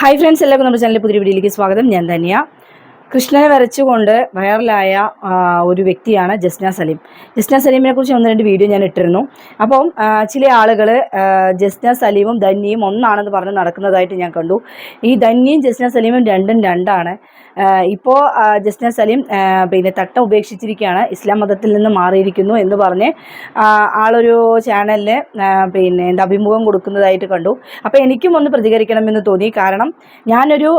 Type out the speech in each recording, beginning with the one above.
Hi friends എല്ലാവർക്കും നമ്മുടെ ചാനലിൽ പുതിയ വീഡിയോയിലേക്ക് സ്വാഗതം. ഞാൻ ധന്യ. കൃഷ്ണനെ വരച്ചുകൊണ്ട് വൈറലായ ഒരു വ്യക്തിയാണ് ജസ്ന സലീം. ജസ്ന സലീമിനെ കുറിച്ച് ഒന്ന് രണ്ട് വീഡിയോ ഞാൻ ഇട്ടിരുന്നു. അപ്പം ചില ആളുകൾ ജസ്ന സലീമും ധന്യയും ഒന്നാണെന്ന് പറഞ്ഞ് നടക്കുന്നതായിട്ട് ഞാൻ കണ്ടു. ഈ ധന്യയും ജസ്ന സലീമും രണ്ടും രണ്ടാണ്. ഇപ്പോൾ ജസ്ന സലീം പിന്നെ തട്ടം ഉപേക്ഷിച്ചിരിക്കുകയാണ്. ഇസ്ലാം മതത്തിൽ നിന്ന് മാറിയിരിക്കുന്നു എന്ന് പറഞ്ഞ് ആളൊരു ചാനലിൽ പിന്നെ എന്താ അഭിമുഖം കൊടുക്കുന്നതായിട്ട് കണ്ടു. അപ്പോൾ എനിക്കും ഒന്ന് പ്രതികരിക്കണമെന്ന് തോന്നി. കാരണം ഞാനൊരു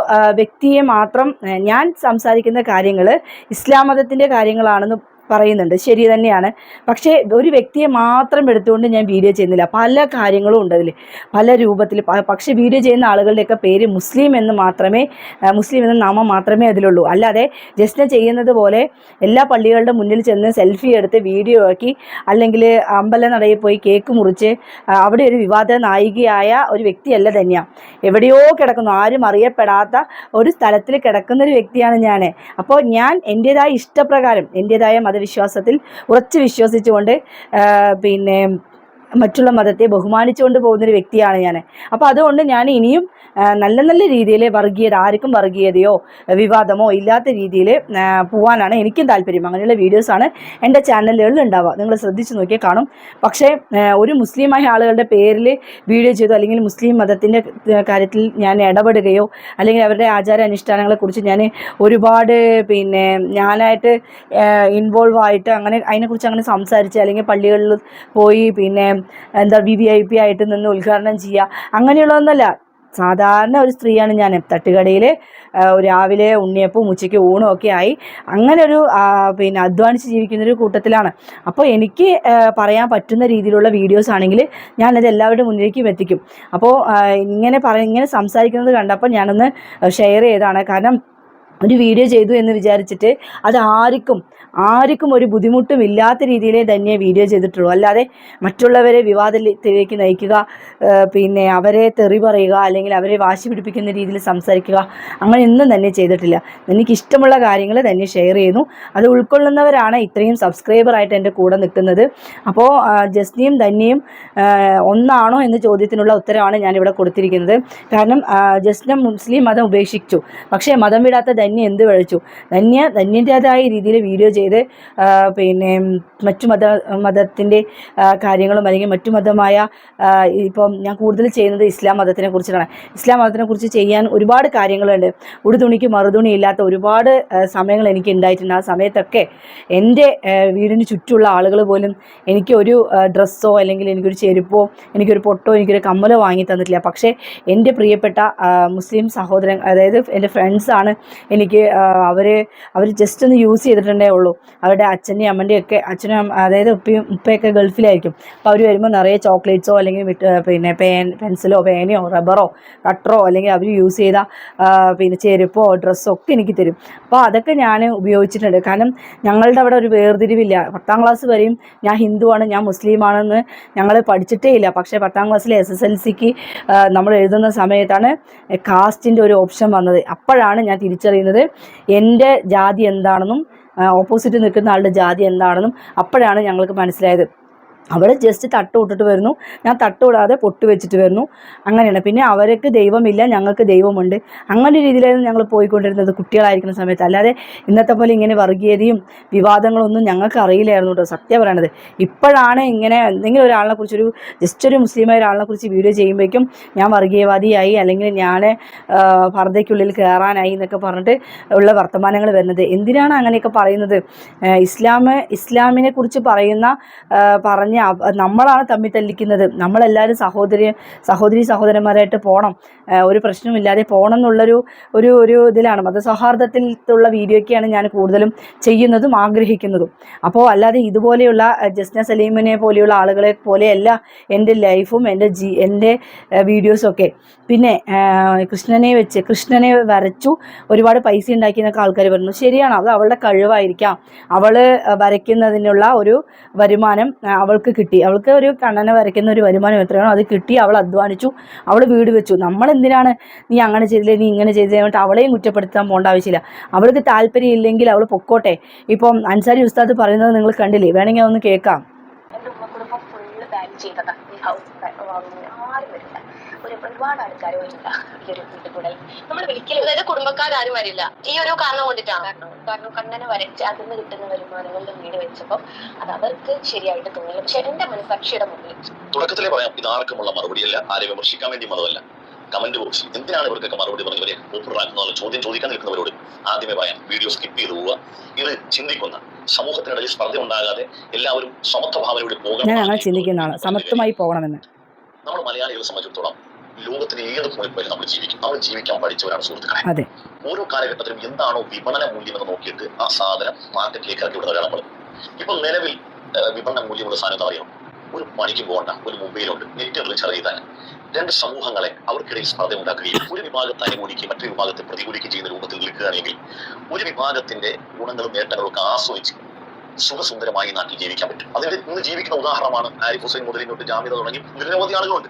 വ്യക്തിയെ മാത്രം ഞാൻ സംസാരിക്കുന്ന കാര്യങ്ങൾ ഇസ്ലാം മതത്തിന്റെ കാര്യങ്ങളാണെന്ന് പറയുന്നുണ്ട്. ശരി തന്നെയാണ്. പക്ഷേ ഒരു വ്യക്തിയെ മാത്രം എടുത്തുകൊണ്ട് ഞാൻ വീഡിയോ ചെയ്യുന്നില്ല. പല കാര്യങ്ങളും ഉണ്ട് അതിൽ പല രൂപത്തിൽ. പക്ഷേ വീഡിയോ ചെയ്യുന്ന ആളുകളുടെയൊക്കെ പേര് മുസ്ലിം എന്ന് മാത്രമേ മുസ്ലിം എന്ന നാമം മാത്രമേ അതിലുള്ളൂ. അല്ലാതെ ജസ്റ്റ് ചെയ്യുന്നത് പോലെ എല്ലാ പള്ളികളുടെ മുന്നിൽ ചെന്ന് സെൽഫി എടുത്ത് വീഡിയോ ആക്കി അല്ലെങ്കിൽ അമ്പലനടയിൽ പോയി കേക്ക് മുറിച്ച് അവിടെ ഒരു വിവാദ നായികയായ ഒരു വ്യക്തിയല്ല തന്നെയാണ് എവിടെയോ കിടക്കുന്നു. ആരും അറിയപ്പെടാത്ത ഒരു സ്ഥലത്തിൽ കിടക്കുന്ന ഒരു വ്യക്തിയാണ് ഞാൻ അപ്പോൾ ഞാൻ എന്റേതായ ഇഷ്ടപ്രകാരം എന്റേതായ മതവിശ്വാസത്തിൽ ഉറച്ച് വിശ്വസിച്ചുകൊണ്ട് പിന്നെ മറ്റുള്ള മതത്തെ ബഹുമാനിച്ചുകൊണ്ട് പോകുന്നൊരു വ്യക്തിയാണ് ഞാൻ. അപ്പോൾ അതുകൊണ്ട് ഞാൻ ഇനിയും നല്ല നല്ല രീതിയിൽ വർഗീയത ആർക്കും വർഗീയതയോ വിവാദമോ ഇല്ലാത്ത രീതിയിൽ പോകാനാണ് എനിക്കും താല്പര്യം. അങ്ങനെയുള്ള വീഡിയോസാണ് എന്റെ ചാനലുകളിൽ ഉണ്ടാവുക. നിങ്ങൾ ശ്രദ്ധിച്ച് നോക്കിയാൽ കാണും. പക്ഷേ ഒരു മുസ്ലിമായ ആളുകളുടെ പേരിൽ വീഡിയോ ചെയ്തോ അല്ലെങ്കിൽ മുസ്ലിം മതത്തിന്റെ കാര്യത്തിൽ ഞാൻ ഇടപെടുകയോ അല്ലെങ്കിൽ അവരുടെ ആചാര അനുഷ്ഠാനങ്ങളെക്കുറിച്ച് ഞാൻ ഒരുപാട് പിന്നെ ഞാനായിട്ട് ഇൻവോൾവ് ആയിട്ട് അങ്ങനെ അതിനെക്കുറിച്ച് അങ്ങനെ സംസാരിച്ച് അല്ലെങ്കിൽ പള്ളികളിൽ പോയി പിന്നെ എന്താ വി വി ഐ പി ആയിട്ട് നിന്ന് ഉദ്ഘാടനം ചെയ്യുക. അങ്ങനെയുള്ളതൊന്നുമല്ല സാധാരണ ഒരു സ്ത്രീയാണ് ഞാൻ. തട്ടുകടയിൽ രാവിലെ ഉണ്ണിയപ്പവും ഉച്ചയ്ക്ക് ഊണും ഒക്കെ ആയി അങ്ങനെ ഒരു പിന്നെ അധ്വാനിച്ച് ജീവിക്കുന്നൊരു കൂട്ടത്തിലാണ്. അപ്പോൾ എനിക്ക് പറയാൻ പറ്റുന്ന രീതിയിലുള്ള വീഡിയോസ് ആണെങ്കിൽ ഞാനത് എല്ലാവരുടെ മുന്നിലേക്കും എത്തിക്കും. അപ്പോൾ ഇങ്ങനെ പറ ഇങ്ങനെ സംസാരിക്കുന്നത് കണ്ടപ്പോൾ ഞാനൊന്ന് ഷെയർ ചെയ്തതാണ്. കാരണം ഒരു വീഡിയോ ചെയ്തു എന്ന് വിചാരിച്ചിട്ട് അത് ആർക്കും ആർക്കും ഒരു ബുദ്ധിമുട്ടും ഇല്ലാത്ത രീതിയിലേ തന്നെ വീഡിയോ ചെയ്തിട്ടുള്ളൂ. അല്ലാതെ മറ്റുള്ളവരെ വിവാദത്തിലേക്ക് നയിക്കുക പിന്നെ അവരെ തെറി പറയുക അല്ലെങ്കിൽ അവരെ വാശി പിടിപ്പിക്കുന്ന രീതിയിൽ സംസാരിക്കുക അങ്ങനെ ഒന്നും തന്നെ ചെയ്തിട്ടില്ല. എനിക്കിഷ്ടമുള്ള കാര്യങ്ങൾ തന്നെ ഷെയർ ചെയ്യുന്നു. അത് ഉൾക്കൊള്ളുന്നവരാണ് ഇത്രയും സബ്സ്ക്രൈബറായിട്ട് എന്റെ കൂടെ നിൽക്കുന്നത്. അപ്പോൾ ജസ്നിയും ധന്യയും ഒന്നാണോ എന്ന ചോദ്യത്തിനുള്ള ഉത്തരമാണ് ഞാനിവിടെ കൊടുത്തിരിക്കുന്നത്. കാരണം ജസ്നം ജസ്ന മുസ്ലിം മതം ഉപേക്ഷിച്ചു. പക്ഷേ മതം വിടാത്ത ധന്യ എന്ത് വിളിച്ചു? ധന്യ ധന്യന്റേതായ രീതിയിൽ വീഡിയോ ചെയ്ത് പിന്നെ മറ്റു മത മതത്തിന്റെ കാര്യങ്ങളും അല്ലെങ്കിൽ മറ്റു മതമായ ഇപ്പം ഞാൻ കൂടുതൽ ചെയ്യുന്നത് ഇസ്ലാം മതത്തിനെ കുറിച്ചിട്ടാണ്. ഇസ്ലാം മതത്തിനെ കുറിച്ച് ചെയ്യാൻ ഒരുപാട് കാര്യങ്ങളുണ്ട്. ഉടുതുണിക്ക് മറുതുണി ഇല്ലാത്ത ഒരുപാട് സമയങ്ങൾ എനിക്ക് ഉണ്ടായിട്ടുണ്ട്. ആ സമയത്തൊക്കെ എന്റെ വീടിന് ചുറ്റുമുള്ള ആളുകൾ പോലും എനിക്ക് ഒരു ഡ്രസ്സോ അല്ലെങ്കിൽ എനിക്കൊരു ചെരുപ്പോ എനിക്കൊരു പൊട്ടോ എനിക്കൊരു കമ്മലോ വാങ്ങി തന്നിട്ടില്ല. പക്ഷേ എന്റെ പ്രിയപ്പെട്ട മുസ്ലിം സഹോദരൻ അതായത് എന്റെ ഫ്രണ്ട്സാണ് എനിക്ക് അവർ അവർ ജസ്റ്റ് ഒന്ന് യൂസ് ചെയ്തിട്ടുണ്ടേ ഉള്ളൂ. അവരുടെ അച്ഛന്റെയും അമ്മന്റെയും ഒക്കെ അച്ഛനും അതായത് ഉപ്പയും ഉപ്പയൊക്കെ ഗൾഫിലായിരിക്കും. അപ്പോൾ അവർ വരുമ്പോൾ നിറയെ ചോക്ലേറ്റ്സോ അല്ലെങ്കിൽ പിന്നെ പേൻ പെൻസിലോ പേനയോ റബ്ബറോ കട്ടറോ അല്ലെങ്കിൽ അവർ യൂസ് ചെയ്ത പിന്നെ ചെരുപ്പോ ഡ്രസ്സോ ഒക്കെ എനിക്ക് തരും. അപ്പോൾ അതൊക്കെ ഞാൻ ഉപയോഗിച്ചിട്ടുണ്ട്. കാരണം ഞങ്ങളുടെ അവിടെ ഒരു വേർതിരിവില്ല. പത്താം ക്ലാസ് വരെയും ഞാൻ ഹിന്ദുവാണ് ഞാൻ മുസ്ലിമാണെന്ന് ഞങ്ങൾ പഠിച്ചിട്ടേ ഇല്ല. പക്ഷേ പത്താം ക്ലാസ്സിലെ എസ് എസ് എൽ സിക്ക് നമ്മൾ എഴുതുന്ന സമയത്താണ് കാസ്റ്റിന്റെ ഒരു ഓപ്ഷൻ വന്നത്. അപ്പോഴാണ് ഞാൻ തിരിച്ചറിയുന്നത് എന്റെ ജാതി എന്താണെന്നും ഓപ്പോസിറ്റ് നിൽക്കുന്ന ആളുടെ ജാതി എന്താണെന്നും അപ്പോഴാണ് ഞങ്ങൾക്ക് മനസ്സിലായത്. അവിടെ ജസ്റ്റ് തട്ട് വരുന്നു. ഞാൻ തട്ട് വിടാതെ പൊട്ട് വെച്ചിട്ട് വരുന്നു. അങ്ങനെയാണ്. പിന്നെ അവർക്ക് ദൈവമില്ല ഞങ്ങൾക്ക് ദൈവമുണ്ട്. അങ്ങനെ രീതിയിലായിരുന്നു ഞങ്ങൾ പോയിക്കൊണ്ടിരുന്നത് കുട്ടികളായിരിക്കുന്ന സമയത്ത്. അല്ലാതെ ഇന്നത്തെ പോലെ ഇങ്ങനെ വർഗീയതയും വിവാദങ്ങളൊന്നും ഞങ്ങൾക്ക് അറിയില്ലായിരുന്നു കേട്ടോ. സത്യം പറയണത്. ഇപ്പോഴാണ് ഇങ്ങനെ എന്തെങ്കിലും ഒരാളിനെ കുറിച്ചൊരു ജസ്റ്റ് ഒരു മുസ്ലിമായ ഒരാളിനെ കുറിച്ച് വീഡിയോ ചെയ്യുമ്പോഴേക്കും ഞാൻ വർഗീയവാദിയായി അല്ലെങ്കിൽ ഞാൻ പർദ്ദയ്ക്കുള്ളിൽ കയറാനായി എന്നൊക്കെ പറഞ്ഞിട്ട് ഉള്ള വർത്തമാനങ്ങൾ വരുന്നത്. എന്തിനാണ് അങ്ങനെയൊക്കെ പറയുന്നത്? ഇസ്ലാമ ഇസ്ലാം ഇസ്ലാമിനെ കുറിച്ച് പറയുന്ന ഏഹ് പറഞ്ഞ നമ്മളാണ് തമ്മിൽ തല്ലിക്കുന്നത്. നമ്മളെല്ലാവരും സഹോദരി സഹോദരി സഹോദരന്മാരായിട്ട് പോകണം ഒരു പ്രശ്നമില്ലാതെ പോകണം എന്നുള്ളൊരു ഒരു ഒരു ഇതിലാണ്. മതസൗഹാർദ്ദത്തിലുള്ള വീഡിയോയ്ക്കാണ് ഞാൻ കൂടുതലും ചെയ്യുന്നതും ആഗ്രഹിക്കുന്നതും. അപ്പോൾ അല്ലാതെ ഇതുപോലെയുള്ള ജസ്ന സലീമിനെ പോലെയുള്ള ആളുകളെ പോലെയല്ല എന്റെ ലൈഫും എന്റെ ജി എന്റെ വീഡിയോസൊക്കെ. പിന്നെ കൃഷ്ണനെ വെച്ച് കൃഷ്ണനെ വരച്ചു ഒരുപാട് പൈസ ഉണ്ടാക്കിയെന്നൊക്കെ ആൾക്കാർ പറഞ്ഞു. ശരിയാണ് അത് അവളുടെ കഴിവായിരിക്കാം. അവൾ വരയ്ക്കുന്നതിനുള്ള ഒരു വരുമാനം ആ, അവൾക്ക് കിട്ടി. അവൾക്ക് ഒരു കണ്ണനെ വരയ്ക്കുന്ന ഒരു വരുമാനം എത്രയാണോ അത് കിട്ടി. അവൾ അധ്വാനിച്ചു. അവൾ വീട് വെച്ചു. നമ്മൾ എന്തിനാണ് നീ അങ്ങനെ ചെയ്തില്ലേ നീ ഇങ്ങനെ ചെയ്തില്ലേ അവളെയും കുറ്റപ്പെടുത്താൻ പോകേണ്ട ആവശ്യമില്ല. അവൾക്ക് താല്പര്യം ഇല്ലെങ്കിൽ അവൾ പൊക്കോട്ടെ. ഇപ്പം അൻസാരി ഉസ്താദ് പറയുന്നത് നിങ്ങൾ കണ്ടില്ലേ? വേണമെങ്കിൽ അതൊന്ന് കേൾക്കാം. ഒരുപാട് ആൾക്കാർ വരില്ല ഈ ഒരു ബന്ധപ്പെടൽ നമ്മൾ വിളിക്കലും അതായത് കുടുംബക്കാരും വരില്ല ഈ ഒരു കാരണം കൊണ്ടിട്ടാണ് കാരണം കണ്ണനെ വരച്ച് അതിൽ നിന്ന് കിട്ടുന്ന വരുമാനങ്ങളുടെ വീട് വെച്ചപ്പോൾ അത് അവർക്ക് ശരിയായിട്ട് തോന്നില്ല. പക്ഷെ എന്റെ മനസ്സാക്ഷിയുടെ മുന്നിൽ തുടക്കത്തിലെ പറയാം ഇത് ആർക്കുമുള്ള മറുപടിയല്ല ആരെ വിമർശിക്കാൻ വേണ്ടി മതമല്ല കമന്റ് ബോക്സിൽ എന്തിനാണ് ഇവർക്കൊക്കെ മറുപടി പറഞ്ഞവരെ ഇവരെ പോപ്പുലറാക്കുന്ന ചോദ്യം ചോദിക്കാൻ നിൽക്കുന്നവരോട് ആദ്യമേ പറയാം വീഡിയോ സ്കിപ്പ് ചെയ്ത് പോവുക. ഇത് ചിന്തിക്കുന്ന സമൂഹത്തിനിടയിൽ സ്പർദ്ധ ഉണ്ടാകാതെ എല്ലാവരും സമത്വഭാവനയോടെ ഞാൻ അങ്ങനെ പോകണം ചിന്തിക്കുന്നതാണ്. സമത്വമായി പോകണമെന്ന്. നമ്മൾ മലയാളികളെ സംബന്ധിച്ചിടത്തോളം ലോകത്തിന് ഏത് പോയാലും നമ്മൾ ജീവിക്കും? അവൻ ജീവിക്കാൻ പഠിച്ചവരാണ് സുഹൃത്തുക്കളെ. അതെ. ഓരോ കാലഘട്ടത്തിലും എന്താണോ വിപണന മൂല്യം എന്ന് നോക്കിയിട്ട് ആ സാധനം മാർക്കറ്റിലേക്ക് ഇറക്കി വിടുന്നവരാണ് നമ്മൾ. ഇപ്പൊ നിലവിൽ വിപണന മൂല്യമുള്ള സാധനം എന്താ പറയുക? ഒരു പണിക്ക് പോകണ്ട ഒരു മൊബൈലുണ്ട് നെറ്റ് റീചാർജ് ചെയ്താൽ രണ്ട് സമൂഹങ്ങളെ അവർക്കിടയിൽ സ്പർദ്ധ ഉണ്ടാക്കുകയും ഒരു വിഭാഗത്തെ അനുകൂലിക്കുകയും മറ്റൊരു വിഭാഗത്തെ പ്രതികൂലിക്കുകയും ചെയ്യുന്ന രൂപത്തിൽ നിൽക്കുകയാണെങ്കിൽ ഒരു വിഭാഗത്തിന്റെ ഗുണങ്ങളും നേട്ടങ്ങളും ഒക്കെ ആസ്വദിച്ച് സുഖസുന്ദരമായി നാട്ടിൽ ജീവിക്കാൻ പറ്റും. അതിന് ഇന്ന് ജീവിക്കുന്ന ഉദാഹരണമാണ് ആരിഫ് ഹുസൈൻ മുതലിനോട്ട് ജാമ്യത തുടങ്ങി നിരവധി ആളുകളുണ്ട്.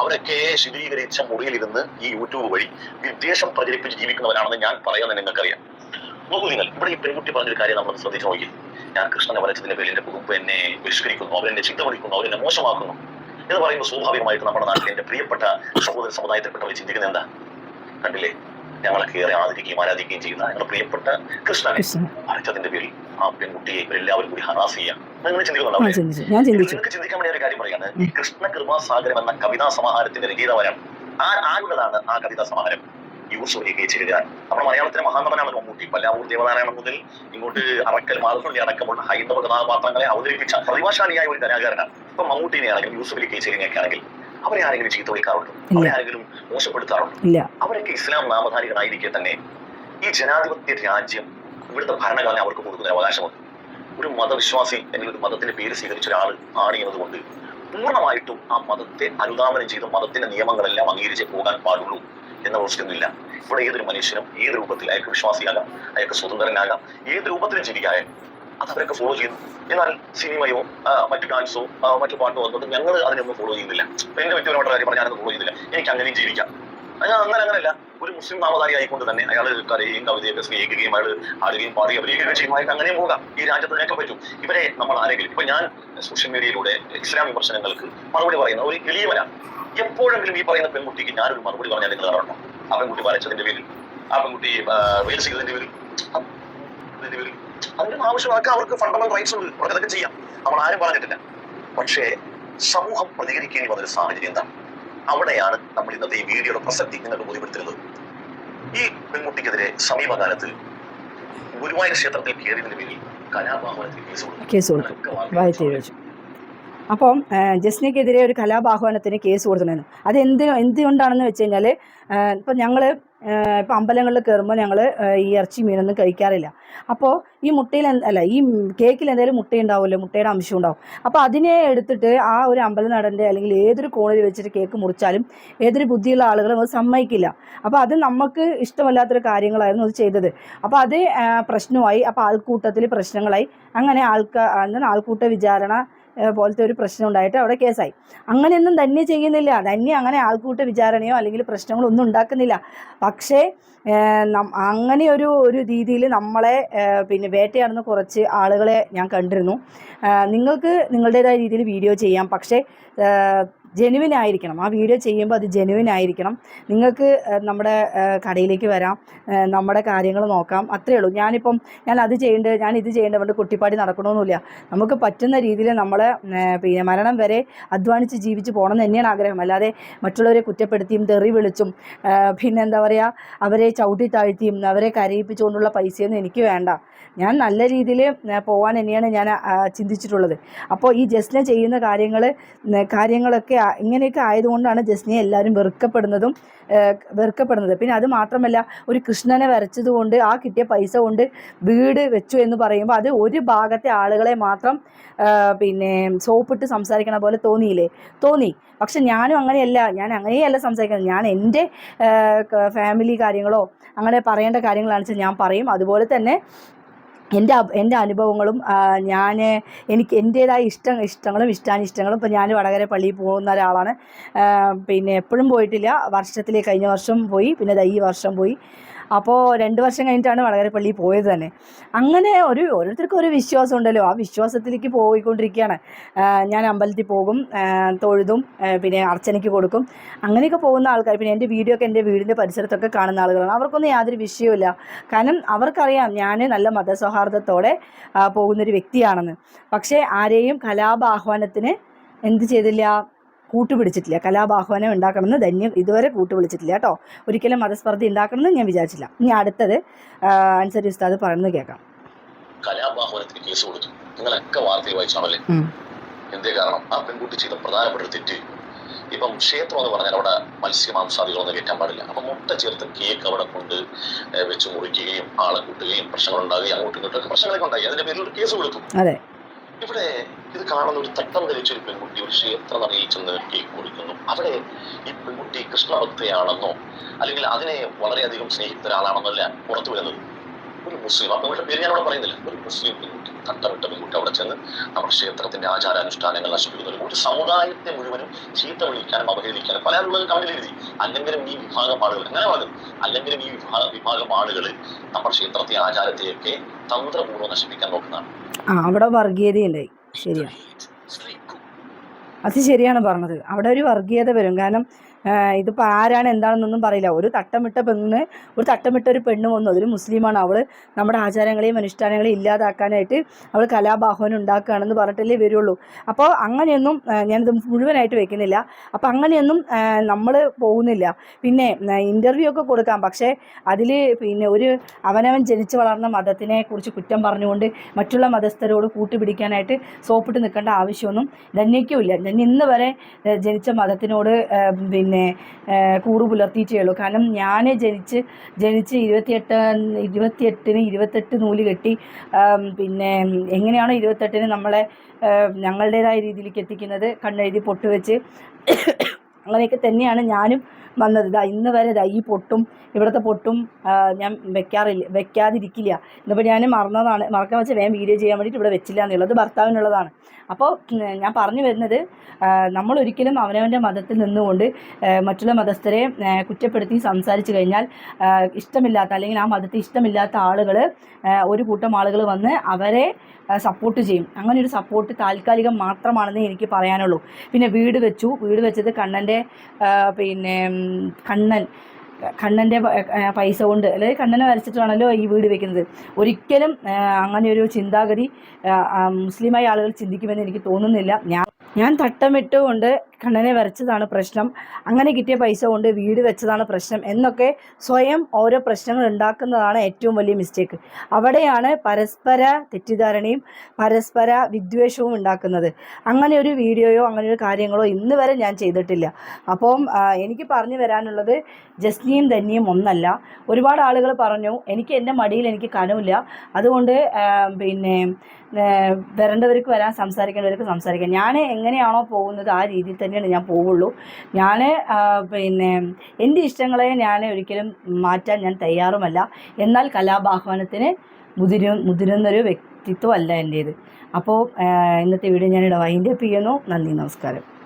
അവരൊക്കെ ശിഥിലീകരിച്ച മുറിയിലിരുന്ന് ഈ യൂട്യൂബ് വഴി വിദ്വേഷം പ്രചരിപ്പിച്ച് ജീവിക്കുന്നവരാണെന്ന് ഞാൻ പറയാമെന്ന് നിങ്ങൾക്കറിയാം. നോക്കൂ നിങ്ങൾ ഇവിടെ ഈ പെൺകുട്ടി പറഞ്ഞൊരു കാര്യം നമ്മൾ ശ്രദ്ധിച്ചു നോക്കി. ഞാൻ കൃഷ്ണനെ വരച്ചതിന്റെ പേരിൽ എന്റെ കുടുംബം എന്നെ ബഹിഷ്കരിക്കുന്നു അവരെന്നെ ചിന്ത വിളിക്കുന്നു അവരെന്നെ മോശമാക്കുന്നു എന്ന് പറയുമ്പോൾ സ്വാഭാവികമായിട്ട് നമ്മുടെ നാട്ടിൽ എന്റെ പ്രിയപ്പെട്ട സഹോദര സമുദായത്തിൽപ്പെട്ടവർ ചിന്തിക്കുന്നത് എന്താ? കണ്ടില്ലേ? ഞങ്ങളൊക്കെ ഏറെ ആദരിക്കുകയും ആരാധിക്കുകയും ചെയ്യുന്ന ഞങ്ങളുടെ പ്രിയപ്പെട്ട കൃഷ്ണനെ കൃഷ്ണൻ. വരച്ചതിന്റെ പേരിൽ ആ പെൺകുട്ടിയെ ഇവരെല്ലാവരും കൂടി ഹറാസ് ചെയ്യാം. നിങ്ങൾ ചിന്തിക്കുന്നുണ്ടാവും നിങ്ങൾക്ക് ചിന്തിക്കാൻ വേണ്ടിയ ഒരു കാര്യം പറയാണ്. ഈ കൃഷ്ണ കൃപാസാഗരം എന്ന കവിതാ സമാഹാരത്തിന്റെ രചയിതാവരാണ്. ആ ആരുടേതാണ് ആ കവിതാ സമാഹാരം? യൂസഫ് എ കെ ചെറുകാൻ നമ്മുടെ മലയാളത്തിലെ മഹാനവനാണ് മമ്മൂട്ടി. പല്ലാവൂർ ദേവനാരായണൻ മുതൽ ഇങ്ങോട്ട് അറക്കൽ മാധവള്ളി അടക്കമുള്ള ഹൈന്ദവ കഥാപാത്രങ്ങളെ അവതരിപ്പിച്ച പ്രതിഭാശാലിയായ ഒരു കലാകാരനാണ് ഇപ്പൊ മമ്മൂട്ടിനെ ആണെങ്കിലും യൂസഫ് എ കെ ചെറുകയൊക്കെ ആണെങ്കിൽ അവരെ ആരെങ്കിലും ചീത്ത വിളിക്കാറുണ്ടോ അവരെ ആരെങ്കിലും മോശപ്പെടുത്താറുണ്ടോ? അവരൊക്കെ ഇസ്ലാം നാമധാരികളായിരിക്കെ തന്നെ ഈ ജനാധിപത്യ രാജ്യം ഇവിടുത്തെ ഭരണഘടന അവർക്ക് കൊടുക്കുന്ന അവകാശമുണ്ട് ഒരു മതവിശ്വാസി അല്ലെങ്കിൽ ഒരു മതത്തിന്റെ പേര് സ്വീകരിച്ച ഒരാൾ ആണ് എന്നതുകൊണ്ട് പൂർണമായിട്ടും ആ മതത്തെ അനുദാമനം ചെയ്ത് മതത്തിന്റെ നിയമങ്ങളെല്ലാം അംഗീകരിച്ച് പോകാൻ പാടുള്ളൂ എന്ന പ്രശ്നമൊന്നുമില്ല ഇവിടെ ഏതൊരു മനുഷ്യനും ഏത് രൂപത്തിൽ അയാൾക്ക് വിശ്വാസിയാകാം അയാൾക്ക് സ്വതന്ത്രനാകാം ഏത് രൂപത്തിലും ജീവിക്കാതെ അത് അവരൊക്കെ ഫോളോ ചെയ്യുന്നു എന്നാൽ സിനിമയോ മറ്റു ഡാൻസോ മറ്റു പാട്ടോ വന്നിട്ട് ഞങ്ങൾ അതിനൊന്നും ഫോളോ ചെയ്യുന്നില്ല. എന്റെ വ്യക്തിപരമായിട്ട് കാര്യം പറഞ്ഞാൽ ഞാനൊന്നും ഫോളോ ചെയ്യുന്നില്ല. എനിക്ക് അങ്ങനെയും ജീവിക്കാം. അങ്ങനെ അങ്ങനെയല്ല ഒരു മുസ്ലിം നാമധാരി ആയിക്കൊണ്ട് തന്നെ അയാൾ കരയും കവിതയൊക്കെ സ്നേഹിക്കുകയും അയാൾ ആടുകയും പാടി അഭിനയിക്കുകയും ചെയ്യുമായിട്ട് അങ്ങനെയും പോകാം. ഈ രാജ്യത്ത് നിനക്ക് പറ്റും. ഇവരെ നമ്മൾ ആരെങ്കിലും ഇപ്പൊ ഞാൻ സോഷ്യൽ മീഡിയയിലൂടെ ഇസ്ലാം വിമർശനങ്ങൾക്ക് മറുപടി പറയുന്ന ഒരു എളിയവനാണ് എപ്പോഴെങ്കിലും ഈ പറയുന്ന പെൺകുട്ടിക്ക് ഞാനൊരു മറുപടി പറഞ്ഞാൽ നിങ്ങൾ കാണണം ആ പെൺകുട്ടി വരച്ചതിന്റെ പേരിൽ ആ പെൺകുട്ടി റീൽസ് ചെയ്തതിന്റെ പേരിൽ. അതിന്റെ ആവശ്യമാക്കാൻ അവർക്ക് ഫണ്ടമെന്റൽ റൈറ്റ്സ് ഉണ്ട്. അവർക്ക് അതൊക്കെ ചെയ്യാം. നമ്മൾ ആരും പറഞ്ഞിട്ടില്ല. പക്ഷേ സമൂഹം പ്രതികരിക്കേണ്ടി വന്നൊരു സാഹചര്യം എന്താണ് അവിടെയാണ് നമ്മൾ ഇന്നത്തെ ഈ വീഡിയോയുടെ പ്രസക്തി നിങ്ങൾക്ക് ബോധ്യപ്പെടുത്തുന്നത്. ഈ പെൺകുട്ടിക്കെതിരെ സമീപകാലത്ത് ഗുരുവായൂർ ക്ഷേത്രത്തിൽ കയറിയതിന് പേരിൽ കലാപാഹനത്തിൽ കേസ് കൊടുത്തു. അപ്പം ജസ്നയ്ക്കെതിരെ ഒരു കലാബാഹ്വാനത്തിന് കേസ് കൊടുത്തിട്ടുണ്ടായിരുന്നു. അത് എന്ത് എന്തുകൊണ്ടാണെന്ന് വെച്ച് കഴിഞ്ഞാൽ ഇപ്പം ഞങ്ങൾ ഇപ്പം അമ്പലങ്ങളിൽ കയറുമ്പോൾ ഞങ്ങൾ ഈ ഇറച്ചി മീനൊന്നും കഴിക്കാറില്ല. അപ്പോൾ ഈ മുട്ടയിൽ അല്ല ഈ കേക്കിൽ എന്തെങ്കിലും മുട്ട ഉണ്ടാവുമല്ലോ മുട്ടയുടെ അംശം ഉണ്ടാവും. അപ്പോൾ അതിനെ എടുത്തിട്ട് ആ ഒരു അമ്പല നടന്റെ അല്ലെങ്കിൽ ഏതൊരു കോണിൽ വെച്ചിട്ട് കേക്ക് മുറിച്ചാലും ഏതൊരു ബുദ്ധിയുള്ള ആളുകളും അത് സമ്മതിക്കില്ല. അപ്പോൾ അത് നമുക്ക് ഇഷ്ടമല്ലാത്തൊരു കാര്യങ്ങളായിരുന്നു അത് ചെയ്തത്. അപ്പോൾ അത് പ്രശ്നമായി. അപ്പോൾ ആൾക്കൂട്ടത്തിൽ പ്രശ്നങ്ങളായി. അങ്ങനെ ആൾക്കാർ ആൾക്കൂട്ട വിചാരണ പോലത്തെ ഒരു പ്രശ്നം ഉണ്ടായിട്ട് അവിടെ കേസായി. അങ്ങനെയൊന്നും തന്നെ ചെയ്യുന്നില്ല. തന്നെ അങ്ങനെ ആൾക്കൂട്ട വിചാരണയോ അല്ലെങ്കിൽ പ്രശ്നങ്ങളോ ഒന്നും ഉണ്ടാക്കുന്നില്ല. പക്ഷേ അങ്ങനെ ഒരു ഒരു രീതിയിൽ നമ്മളെ പിന്നെ വേട്ടയാടുന്ന കുറച്ച് ആളുകളെ ഞാൻ കണ്ടിരുന്നു. നിങ്ങൾക്ക് നിങ്ങളുടേതായ രീതിയിൽ വീഡിയോ ചെയ്യാം. പക്ഷേ ജെനുവിൻ ആയിരിക്കണം ആ വീഡിയോ ചെയ്യുമ്പോൾ അത് ജെനുവിൻ ആയിരിക്കണം നിങ്ങൾക്ക് നമ്മുടെ കടയിലേക്ക് വരാം. നമ്മുടെ കാര്യങ്ങൾ നോക്കാം. അത്രയേ ഉള്ളൂ. ഞാനിപ്പം ഞാൻ അത് ചെയ്യേണ്ടത് ഞാൻ ഇത് ചെയ്യേണ്ടത് കൊണ്ട് കുട്ടിപ്പാടി നടക്കണമെന്നില്ല നമുക്ക് പറ്റുന്ന രീതിയിൽ നമ്മൾ പിന്നെ മരണം വരെ അധ്വാനിച്ച് ജീവിച്ച് പോകണം എന്ന് തന്നെയാണ് ആഗ്രഹം. അല്ലാതെ മറ്റുള്ളവരെ കുറ്റപ്പെടുത്തിയും തെറി വിളിച്ചും പിന്നെ എന്താ പറയുക അവരെ ചവിട്ടി താഴ്ത്തിയും അവരെ കരയിപ്പിച്ചുകൊണ്ടുള്ള പൈസയൊന്നും എനിക്ക് വേണ്ട. ഞാൻ നല്ല രീതിയിൽ പോകാൻ തന്നെയാണ് ഞാൻ ചിന്തിച്ചിട്ടുള്ളത്. അപ്പോൾ ഈ ജസ്ന ചെയ്യുന്ന കാര്യങ്ങൾ കാര്യങ്ങളൊക്കെ ഇങ്ങനെയൊക്കെ ആയതുകൊണ്ടാണ് ജസ്നയെ എല്ലാവരും വെറുക്കപ്പെടുന്നതും വെറുക്കപ്പെടുന്നത്. പിന്നെ അത് മാത്രമല്ല ഒരു കൃഷ്ണനെ വരച്ചതുകൊണ്ട് ആ കിട്ടിയ പൈസ കൊണ്ട് വീട് വെച്ചു എന്ന് പറയുമ്പോൾ അത് ഒരു ഭാഗത്തെ ആളുകളെ മാത്രം പിന്നെ സോപ്പിട്ട് സംസാരിക്കണ പോലെ തോന്നിയില്ലേ? തോന്നി. പക്ഷെ ഞാനും അങ്ങനെയല്ല. ഞാൻ അങ്ങനെയല്ല സംസാരിക്കുന്നത്. ഞാൻ എന്റെ ഫാമിലി കാര്യങ്ങളോ അങ്ങനെ പറയേണ്ട കാര്യങ്ങളാണെന്ന് വെച്ചാൽ ഞാൻ പറയും. അതുപോലെ തന്നെ എന്റെ എന്റെ അനുഭവങ്ങളും ഞാൻ എനിക്ക് എന്റേതായ ഇഷ്ടം ഇഷ്ടങ്ങളും ഇഷ്ടാനിഷ്ടങ്ങളും ഇപ്പോൾ ഞാൻ വടകര പള്ളിയിൽ പോകുന്ന ഒരാളാണ്. പിന്നെ എപ്പോഴും പോയിട്ടില്ല. വർഷത്തിൽ കഴിഞ്ഞ വർഷം പോയി പിന്നെ ഈ വർഷം പോയി. അപ്പോൾ രണ്ട് വർഷം കഴിഞ്ഞിട്ടാണ് വടകരപ്പള്ളി പോയത് തന്നെ. അങ്ങനെ ഒരു ഓരോരുത്തർക്കും ഒരു വിശ്വാസം ഉണ്ടല്ലോ ആ വിശ്വാസത്തിലേക്ക് പോയിക്കൊണ്ടിരിക്കുകയാണ്. ഞാൻ അമ്പലത്തിൽ പോകും തൊഴുതും പിന്നെ അർച്ചനയ്ക്ക് കൊടുക്കും. അങ്ങനെയൊക്കെ പോകുന്ന ആൾക്കാർ പിന്നെ എന്റെ വീഡിയോ ഒക്കെ എന്റെ വീടിന്റെ പരിസരത്തൊക്കെ കാണുന്ന ആളുകളാണ്. അവർക്കൊന്നും യാതൊരു വിഷയവുമില്ല. കാരണം അവർക്കറിയാം ഞാൻ നല്ല മതസൗഹാർദ്ദത്തോടെ പോകുന്നൊരു വ്യക്തിയാണെന്ന്. പക്ഷേ ആരെയും കലാപാഹ്വാനത്തിന് എന്ത് ചെയ്തില്ല? കൂട്ടുപിടിച്ചിട്ടില്ല. കലാബാഹ്വാനം ഉണ്ടാക്കണമെന്ന് ധന്യം ഇതുവരെ കൂട്ടുപിടിച്ചിട്ടില്ല കേട്ടോ. ഒരിക്കലും മതസ്പർദ്ധ ഉണ്ടാക്കണമെന്ന് ഞാൻ വിചാരിച്ചില്ല. ഇനി അടുത്തത് അൻസരി ഉസ്താദ് പറയുന്നത് കേൾക്കാം. കലാബാഹ്വാനത്തിന് കേസ് കൊടുത്തു. നിങ്ങളൊക്കെ വാർത്തയിൽ വായിച്ചാണല്ലേ. എന്തേ കാരണം? ആ പെൺകുട്ടി ചെയ്ത പ്രധാനപ്പെട്ട ഒരു തെറ്റ്. ഇപ്പം ക്ഷേത്രം എന്ന് പറഞ്ഞാൽ അവിടെ മത്സ്യമാംസാദികളൊന്നും കയറ്റാൻ പാടില്ല. അപ്പം മുട്ട ചേർത്ത് കേക്ക് അവിടെ കൊണ്ട് വെച്ച് മുറിക്കുകയും ആളെ കൂട്ടുകയും പ്രശ്നങ്ങൾ ഉണ്ടാകുകയും അങ്ങോട്ടും ഇങ്ങോട്ടും പ്രശ്നങ്ങളൊക്കെ ഉണ്ടായി. അതിന്റെ പേരിൽ ഒരു കേസ് കൊടുത്തു. ഇവിടെ ഇത് കാണുന്ന ഒരു തട്ടം ധരിച്ച ഒരു പെൺകുട്ടി ഒരു ക്ഷേത്രം നടയിൽ ചെന്ന് കേക്ക് കൊടുക്കുന്നു അവിടെ ഈ പെൺകുട്ടി കൃഷ്ണഭക്തയാണെന്നോ അല്ലെങ്കിൽ അതിനെ വളരെയധികം സ്നേഹിക്കുന്ന ഒരാളാണെന്നോ അല്ല പുറത്തു വരുന്നത്. മുസ്ലിം. ആ പെൺകുട്ടി പേര് ഞാൻ അവിടെ പറയുന്നില്ല. ഒരു മുസ്ലിം പെൺകുട്ടി തട്ടമിട്ട പെൺകുട്ടി അവിടെ ചെന്ന് നമ്മുടെ ക്ഷേത്രത്തിന്റെ ആചാരാനുഷ്ഠാനങ്ങൾ നശിപ്പിക്കുന്ന ഒരു- സമുദായത്തെ മുഴുവനും ചീത്ത വിളിക്കാനും അപഹരിക്കാനും പല ആളുകൾ കമന്റിൽ എഴുതി. അല്ലെങ്കിലും ഈ വിഭാഗം ആളുകൾ അങ്ങനെ പറഞ്ഞു അല്ലെങ്കിലും ഈ വിഭാഗ വിഭാഗം ആളുകൾ നമ്മുടെ ക്ഷേത്രത്തെ ആചാരത്തെയൊക്കെ തന്ത്രപൂർവം നശിപ്പിക്കാൻ നോക്കുന്നതാണ്. അവിടെ വർഗീയതയുണ്ടായി. ശരിയാണ് അത് ശരിയാണ് പറഞ്ഞത്. അവിടെ ഒരു വർഗീയത വരും. കാരണം ഇതിപ്പോൾ ആരാണ് എന്താണെന്നൊന്നും പറയില്ല. ഒരു തട്ടമിട്ട പെണ്ണ് ഒരു തട്ടമിട്ട ഒരു പെണ്ണ് വന്നു. അതൊരു മുസ്ലിമാണ്. അവൾ നമ്മുടെ ആചാരങ്ങളെയും അനുഷ്ഠാനങ്ങളെയും ഇല്ലാതാക്കാനായിട്ട് അവൾ കലാബാഹ്വാനം ഉണ്ടാക്കുകയാണെന്ന് പറഞ്ഞിട്ടല്ലേ വരുള്ളൂ. അപ്പോൾ അങ്ങനെയൊന്നും ഞാനിത് മുഴുവനായിട്ട് വെക്കുന്നില്ല. അപ്പോൾ അങ്ങനെയൊന്നും നമ്മൾ പോകുന്നില്ല. പിന്നെ ഇന്റർവ്യൂ ഒക്കെ കൊടുക്കാം. പക്ഷേ അതിൽ പിന്നെ ഒരു അവനവൻ ജനിച്ചു വളർന്ന മതത്തിനെ കുറിച്ച് കുറ്റം പറഞ്ഞുകൊണ്ട് മറ്റുള്ള മതസ്ഥരോട് കൂട്ടുപിടിക്കാനായിട്ട് സോപ്പിട്ട് നിൽക്കേണ്ട ആവശ്യമൊന്നും ധന്യയ്ക്കുമില്ല. ഞാൻ ഇന്ന് വരെ ജനിച്ച മതത്തിനോട് ഏഹ്, പിന്നെ കൂറു പുലർത്തിയിട്ടേ ഉള്ളൂ. കാരണം ഞാൻ ജനിച്ച് ജനിച്ച് ഇരുപത്തിയെട്ട് ഇരുപത്തിയെട്ടിന് ഇരുപത്തെട്ട് നൂൽ കെട്ടി പിന്നെ എങ്ങനെയാണോ ഇരുപത്തെട്ടിന് നമ്മളെ ഞങ്ങളുടേതായ രീതിയിലേക്ക് എത്തിക്കുന്നത് കണ്ണെഴുതി പൊട്ടുവെച്ച്. അങ്ങനെയൊക്കെ തന്നെയാണ് ഞാനും വന്നത്. ഇതാ ഇന്ന് വരെ ഇതാ ഈ പൊട്ടും ഇവിടുത്തെ പൊട്ടും ഞാൻ വെക്കാറില്ല വെക്കാതിരിക്കില്ല. ഇന്നിപ്പോൾ ഞാൻ മറന്നതാണ് മറക്കാൻ വെച്ച് വേഗം വീഡിയോ ചെയ്യാൻ വേണ്ടിയിട്ട് ഇവിടെ വെച്ചില്ല എന്നുള്ളത് ഭർത്താവിനുള്ളതാണ്. അപ്പോൾ ഞാൻ പറഞ്ഞു വരുന്നത് നമ്മൾ ഒരിക്കലും അവനവന്റെ മതത്തിൽ നിന്നുകൊണ്ട് മറ്റുള്ള മതസ്ഥരെ കുറ്റപ്പെടുത്തി സംസാരിച്ചു കഴിഞ്ഞാൽ ഇഷ്ടമില്ലാത്ത അല്ലെങ്കിൽ ആ മതത്തെ ഇഷ്ടമില്ലാത്ത ആളുകൾ ഒരു കൂട്ടം ആളുകൾ വന്ന് അവരെ സപ്പോർട്ട് ചെയ്യും. അങ്ങനെ ഒരു സപ്പോർട്ട് താൽക്കാലികം മാത്രമാണെന്ന് എനിക്ക് പറയാനുള്ളൂ. പിന്നെ വീട് വെച്ചു. വീട് വെച്ചത് കണ്ണന്റെ പിന്നെ കണ്ണൻ കണ്ണന്റെ പൈസ കൊണ്ട് അല്ലെങ്കിൽ കണ്ണനെ വരച്ചിട്ടാണല്ലോ ഈ വീട് വെക്കുന്നത്. ഒരിക്കലും അങ്ങനെ ഒരു ചിന്താഗതി മുസ്ലിമായ ആളുകൾ ചിന്തിക്കുമെന്ന് എനിക്ക് തോന്നുന്നില്ല. ഞാൻ ഞാൻ തട്ടമിട്ടുകൊണ്ട് കണ്ണനെ വരച്ചതാണ് പ്രശ്നം. അങ്ങനെ കിട്ടിയ പൈസ കൊണ്ട് വീട് വെച്ചതാണ് പ്രശ്നം എന്നൊക്കെ സ്വയം ഓരോ പ്രശ്നങ്ങൾ ഉണ്ടാക്കുന്നതാണ് ഏറ്റവും വലിയ മിസ്റ്റേക്ക് അവിടെയാണ് പരസ്പര തെറ്റിദ്ധാരണയും പരസ്പര വിദ്വേഷവും ഉണ്ടാക്കുന്നത്. അങ്ങനെ ഒരു വീഡിയോയോ അങ്ങനെ ഒരു കാര്യങ്ങളോ ഇന്ന് വരെ ഞാൻ ചെയ്തിട്ടില്ല. അപ്പം എനിക്ക് പറഞ്ഞു വരാനുള്ളത് ജസ്നിയും ധന്യയും ഒന്നല്ല. ഒരുപാട് ആളുകൾ പറഞ്ഞു എനിക്ക് എന്റെ മടിയിൽ എനിക്ക് കനവില്ല അതുകൊണ്ട് പിന്നെ വരേണ്ടവർക്ക് വരാൻ സംസാരിക്കേണ്ടവർക്ക് സംസാരിക്കാം. ഞാൻ എങ്ങനെയാണോ പോകുന്നത് ആ രീതിയിൽ തന്നെയാണ് ഞാൻ പോവുള്ളൂ. ഞാൻ പിന്നെ എന്റെ ഇഷ്ടങ്ങളെ ഞാൻ ഒരിക്കലും മാറ്റാൻ ഞാൻ തയ്യാറുമല്ല. എന്നാൽ കലാപാഹ്വാനത്തിന് മുതിരു മുതിരുന്നൊരു വ്യക്തിത്വമല്ല എന്റേത് അപ്പോൾ ഇന്നത്തെ വീഡിയോ ഞാനിവിടെ വൈൻഡപ്പ് ചെയ്യുന്നു. നന്ദി നമസ്കാരം.